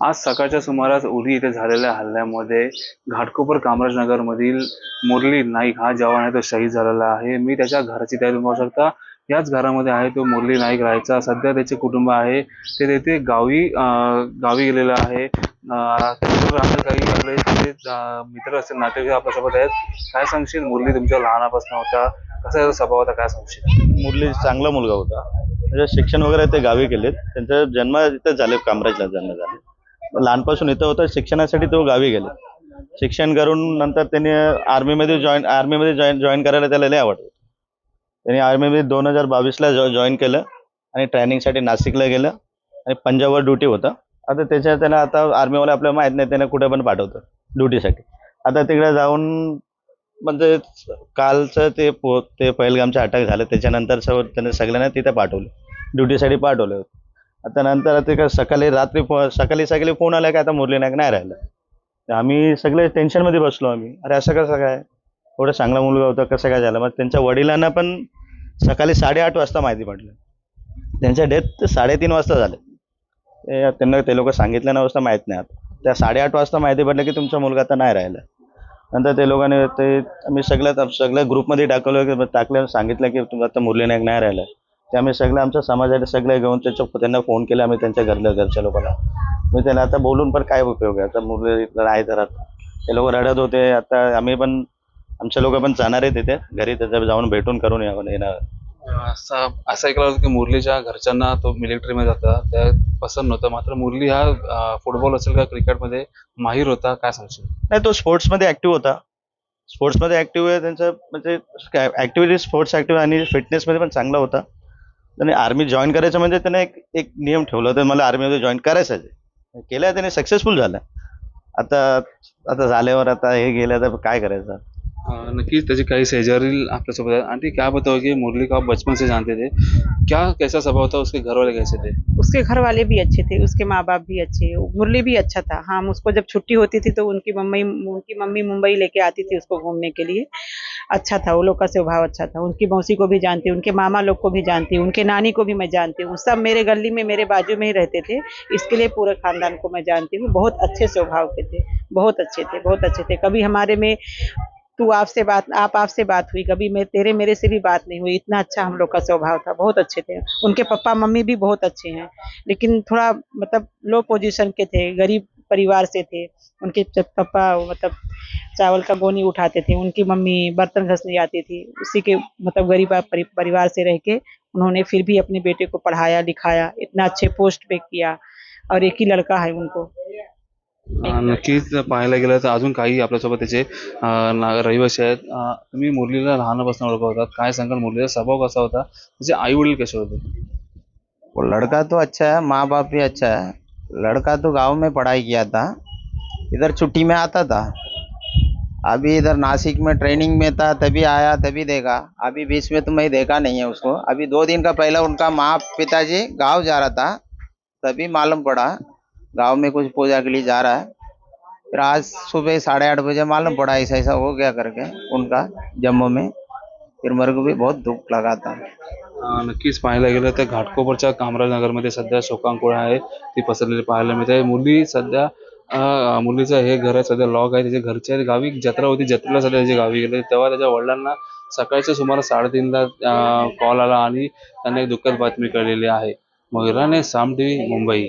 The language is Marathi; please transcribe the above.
आज सकाळच्या सुमारास उरी येथे झालेल्या हल्ल्यामध्ये घाटकोपर कामराजनगर मधील मुरली नाईक हा जवान आहे तो शहीद झालेला आहे. मी त्याच्या घराची तयारी तुम्ही पाहू शकता? याच घरामध्ये आहे तो मुरली नाईक राहायचा. सध्या त्याचे कुटुंब आहे. ते तेथे गावी गावी गेलेलं आहे. काही आपले मित्र असतील नातेवाईक आपल्यासोबत आहेत. काय सांगशील मुरली तुमच्या लहानापासून होता? कसा याचा स्वभाव होता? काय सांगशील? मुरली चांगला मुलगा होता. म्हणजे शिक्षण वगैरे ते गावी केलेत. त्यांचा जन्म तिथे झाले कामराजला जन्म झाले. लहानपासून इथं होतं शिक्षणासाठी तो गावी गेले. शिक्षण करून नंतर त्यांनी आर्मीमध्ये जॉईन आर्मीमध्ये जॉईन जॉईन करायला त्याला लय आवडतं त्यांनी आर्मीमध्ये दोन हजार बावीसला जॉ जॉईन केलं आणि ट्रेनिंगसाठी नाशिकला गेलं आणि पंजाबवर ड्युटी होतं. आता त्याच्या त्याला आता आर्मीवाले आपल्याला माहीत नाही त्यांना कुठे पण पाठवतं ड्युटीसाठी. आता तिकडे जाऊन म्हणजे कालचं ते पो ते पहिलगामचं अटॅक झालं. त्याच्यानंतर सर्व त्याने सगळ्यांना तिथे पाठवलं. ड्युटीसाठी पाठवलं. आता नंतर ते काय सकाळी रात्री फो सकाळी सकाळी फोन आला की आता मुरली नाईक नाही राहिलं. तर आम्ही सगळे टेन्शनमध्ये बसलो आम्ही. अरे असं कसं काय? एवढा चांगला मुलगा होता कसं काय झालं? मग त्यांच्या वडिलांना पण सकाळी साडेआठ वाजता माहिती पडलं. त्यांच्या डेथ साडेतीन वाजता झाले. ते त्यांना ते लोक सांगितल्या वाजता माहीत नाही आता. त्या साडेआठ वाजता माहिती पडलं की तुमचा मुलगा आता नाही राहिला. नंतर ते लोकांनी ते आम्ही सगळ्या सगळ्या ग्रुपमध्ये टाकलं की टाकलं सांगितलं की तुमचा आता मुरली नाईक नाही राहिला. ते आम्ही सगळं आमच्या समाजाचे सगळे घेऊन त्याच्या त्यांना फोन केला आम्ही त्यांच्या घरल्या घरच्या लोकांना. मी त्यांना आता बोलून पण काय उपयोग आहे? आता मुरली आहे तर आता ते लोक रडत होते. आता आम्ही पण आमचे लोक पण जाणार आहे तिथे घरी त्याच्या जाऊन भेटून करून येणार. असं असं ऐकलं होतं की मुरलीच्या घरच्यांना तो मिलिटरीमध्ये जाता. त्या पसंत नव्हतं. मात्र मुरली हा फुटबॉल असेल का क्रिकेटमध्ये माहीर होता? काय सांगशील? नाही तो स्पोर्ट्समध्ये ॲक्टिव्ह होता. स्पोर्ट्समध्ये ॲक्टिव्ह आहे. त्यांचं म्हणजे ॲक्टिव्हिटी स्पोर्ट्स ॲक्टिव्ह आणि फिटनेसमध्ये पण चांगला होता. त्याने आर्मी जॉईन करायचं म्हणजे त्याने एक एक नियम ठेवला होता मला आर्मीमध्ये जॉईन करायचंच आहे केलं त्याने सक्सेसफुल झालं आता आता झाल्यावर आता हे गेलं तर काय करायचं नक्कीच त्याचे काही शेजारील आपल्यासोबत आहेत आंटी क्या बताओ कि मुरली को आप बचपन से जानते थे क्या कैसा स्वभाव था उसके घर वाले कैसे थे उसके घर वाले भी अच्छे थे उसके माँ बाप भी अच्छे मुरली भी अच्छा था हम उसको जब छुट्टी होती थी तो उनकी मम्मी उनकी मम्मी मुंबई लेके आती थी उसको घूमने के लिए अच्छा था, वो लोग का स्वभाव अच्छा था। उनकी मौसी को भी जानती उनके मामा लोग को भी जानती उनके नानी को भी मैं जानती हूँ। सब मेरे गली में, मेरे बाजू में ही रहते थे। इसके लिए पूरे खानदान को मैं जानती हूँ। बहुत अच्छे स्वभाव के थे, बहुत अच्छे थे, बहुत अच्छे थे। कभी हमारे में तू आपसे बात, आप आपसे बात हुई, कभी मैं, तेरे, मेरे से भी बात नहीं हुई। इतना अच्छा हम लोग का स्वभाव था, बहुत अच्छे थे। उनके पापा, मम्मी भी बहुत अच्छे हैं, लेकिन थोड़ा मतलब लो पोजीशन के थे, गरीब परिवार से थे उनके पापा मतलब चावल का गोनी उठाते थे उनकी मम्मी बर्तन घसने आती थी उसी के मतलब गरीब परि- परिवार से रह के उन्होंने फिर भी अपने बेटे को पढ़ाया लिखाया इतना अच्छे पोस्ट पे किया और एक ही लड़का है उनको। नक्कीच पाहायला गेलं तर अजून काही आपल्यासोबत त्याचे रहिवासी आहेत. तुम्ही मुरलीला लहानपासून ओळखत होतात. काय सांगाल मुरलीचा स्वभाव कसा होता? त्याचे आई वडील कसे होते? वो लड़का तो अच्छा है माँ बाप भी अच्छा है। लड़का तो गाँव में पढ़ाई किया था, इधर छुट्टी में आता था। अभी इधर नासिक में ट्रेनिंग में था, तभी आया, तभी देखा। अभी बीच में तो मैं देखा नहीं है उसको। अभी दो दिन का पहले उनका माँ पिताजी गाँव जा रहा था, तभी मालूम पड़ा। गाँव में कुछ पूजा के लिए जा रहा है। फिर आज सुबह साढ़े आठ बजे मालूम पड़ा, ऐसा ऐसा हो गया करके उनका जम्मू में। फिर मेरे को भी बहुत दुख लगा था। नक्कीच पाहायला गेलं तर घाटकोपरच्या कामराजनगरमध्ये सध्या शोकांकुळ आहे ती पसरलेली पाहायला मिळते. मुली सध्या मुलीचं हे घर आहे सध्या लॉक आहे. त्याच्या घरच्या गावी जत्रा होती जत्रेला सध्या त्याच्या गावी गेले तेव्हा त्याच्या वडिलांना सकाळच्या सुमारे साडेतीनला कॉल आला आणि त्यांना एक दुःखद बातमी कळलेली आहे. महिराने साम टीव्ही मुंबई.